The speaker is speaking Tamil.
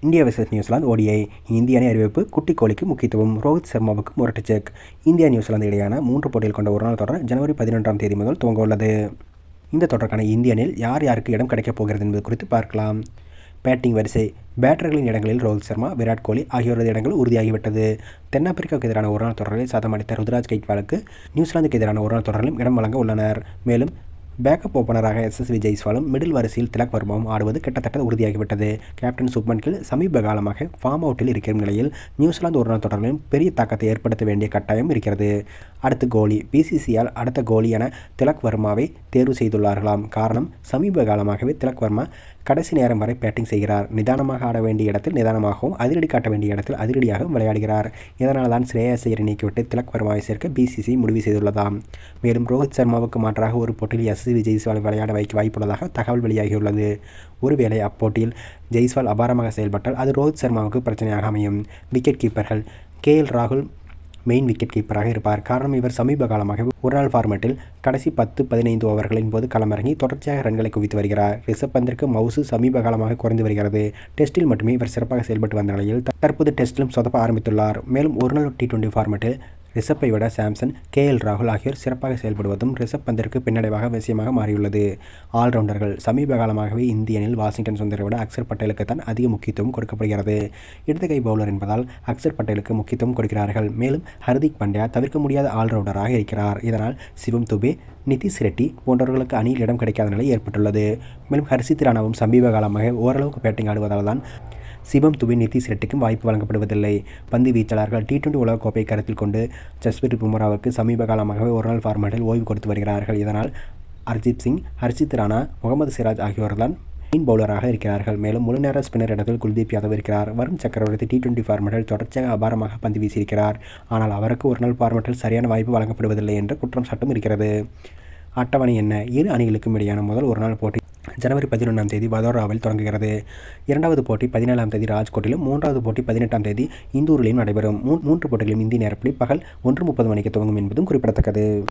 இந்தியா வெர்சஸ் நியூசிலாந்து ஓடிஐ இந்திய அணி அறிவிப்பு குட்டி கோலிக்கு முக்கியத்துவம் ரோஹித் சர்மாவுக்கு முரட்டு செக் இந்தியா நியூசிலாந்து இடையான மூன்று போட்டிகள் கொண்ட ஒருநாள் தொடர் ஜனவரி பதினொன்றாம் தேதி முதல் துவங்க உள்ளது. இந்த தொடருக்கான இந்திய அணியில் யார் யாருக்கு இடம் கிடைக்கப் போகிறது என்பது குறித்து பார்க்கலாம். பேட்டிங் வரிசை. பேட்டர்களின் இடங்களில் ரோஹித் சர்மா விராட் கோலி ஆகியோரது இடங்கள் உறுதியாகிவிட்டது. தென்னாப்பிரிக்காவுக்கு எதிரான ஒருநாள் தொடரில் சதம் அடித்த ருத்ராஜ் கைக்வாலுக்கு நியூசிலாந்துக்கு எதிரான ஒருநாள் தொடரிலும் இடம் வழங்க உள்ளனர். மேலும் பேக்கப் ஓப்பனராக எஸ்எஸ்வி ஜெய்ஸ்வாலும் மிடில் வரிசையில் திலக் வர்மாவும் ஆடுவது கிட்டத்தட்ட உறுதியாகிவிட்டது. கேப்டன் சுப்மன் கில் சமீப காலமாக ஃபார்ம் அவுட்டில் இருக்கிற நிலையில் நியூசிலாந்து ஒருநாள் தொடரிலும் பெரிய தாக்கத்தை ஏற்படுத்த வேண்டிய கட்டாயம் இருக்கிறது. அடுத்த கோலி பிசிசியால் அடுத்த கோலி என திலக் வர்மாவை தேர்வு செய்துள்ளார்களாம். காரணம் சமீப காலமாகவே திலக் வர்மா கடைசி நேரம் வரை பேட்டிங் செய்கிறார். நிதானமாக ஆட வேண்டிய இடத்தில் நிதானமாகவும் அதிரடி காட்ட வேண்டிய இடத்தில் அதிரடியாகவும் விளையாடுகிறார். இதனால் தான் ஸ்ரேயஸ் ஐயரை நீக்கிவிட்டு திலக் வர்மாவை சேர்க்க பிசிசி முடிவு செய்துள்ளதாம். மேலும் ரோஹித் சர்மாவுக்கு மாற்றாக ஒரு போட்டியில் எஸ். வி. ஜெய்ஸ்வால் விளையாட வைக்க வாய்ப்புள்ளதாக தகவல் வெளியாகியுள்ளது. ஒருவேளை அப்போட்டியில் ஜெய்ஸ்வால் அபாரமாக செயல்பட்டால் அது ரோஹித் சர்மாவுக்கு பிரச்சனையாக அமையும். விக்கெட் கீப்பர்கள் கே எல் ராகுல் மெயின் விக்கெட் கீப்பராக இருப்பார். காரணம் இவர் சமீப காலமாக ஒருநாள் ஃபார்மேட்டில் கடைசி பத்து பதினைந்து ஓவர்களின் போது களமிறங்கி தொடர்ச்சியாக ரன்களை குவித்து வருகிறார். ரிஷப் பந்திற்கு மவுசு சமீப காலமாக குறைந்து வருகிறது. டெஸ்டில் மட்டுமே இவர் சிறப்பாக செயல்பட்டு வந்த நிலையில் தற்போது டெஸ்டிலும் சொதப்ப ஆரம்பித்துள்ளார். மேலும் ஒருநாள் டி டுவெண்டி ஃபார்மேட்டில் ரிஷப்பை விட சாம்சன் கே எல் ராகுல் ஆகியோர் சிறப்பாக செயல்படுவதும் ரிஷப் பந்திற்கு பின்னடைவாக விஷயமாக மாறியுள்ளது. ஆல்ரவுண்டர்கள் சமீப காலமாகவே இந்திய அணியில் வாஷிங்டன் சுந்தரை விட அக்சர் பட்டேலுக்கு தான் அதிக முக்கியத்துவம் கொடுக்கப்படுகிறது. இடது கை பவுலர் என்பதால் அக்சர் பட்டேலுக்கு முக்கியத்துவம் கொடுக்கிறார்கள். மேலும் ஹர்திக் பாண்டியா தவிர்க்க முடியாத ஆல்ரவுண்டராக இருக்கிறார். இதனால் சிவம் துபே நிதிஷ் ரெட்டி போன்றவர்களுக்கு அணியில் இடம் கிடைக்காத நிலை ஏற்பட்டுள்ளது. மேலும் ஹர்ஷித் ராணாவும் சமீப காலமாக ஓரளவுக்கு பேட்டிங் ஆடுவதால் தான் சிவம் துபி நிதிஷ் ரெட்டிக்கும் வாய்ப்பு வழங்கப்படுவதில்லை. பந்து வீச்சாளர்கள் டி டுவெண்டி உலகக்கோப்பை கருத்தில் கொண்டு ஜஸ்பிரித் பும்ராவுக்கு சமீப காலமாகவே ஒருநாள் ஃபார்மேட்டில் ஓய்வு கொடுத்து வருகிறார்கள். இதனால் அர்ஜித் சிங் ஹர்ஷித் ராணா முகமது சிராஜ் ஆகியோர்தான் மீன் பவுலராக இருக்கிறார்கள். மேலும் முழுநேர ஸ்பின்னர் இடத்தில் குல்தீப் யாதவ் இருக்கிறார். வரும் சக்கரவர்த்தி டி டுவெண்டி ஃபார்மேட்டில் தொடர்ச்சியாக அபாரமாக பந்து வீசியிருக்கிறார். ஆனால் அவருக்கு ஒரு நாள் ஃபார்மேட்டில் சரியான வாய்ப்பு வழங்கப்படுவதில்லை என்ற குற்றம் சாட்டும் இருக்கிறது. அட்டவணை என்ன? இரு அணிகளுக்கும் இடையான முதல் ஒரு நாள் போட்டி ஜனவரி பதினொன்றாம் தேதி வதோராவில் தொடங்குகிறது. இரண்டாவது போட்டி பதினேழாம் தேதி ராஜ்கோட்டிலும் மூன்றாவது போட்டி பதினெட்டாம் தேதி இந்தூரிலும் நடைபெறும். மூன்று போட்டிகளும் இந்திய நேரப்படி பகல் ஒன்று முப்பது மணிக்கு துவங்கும் என்பதும் குறிப்பிடத்தக்கது.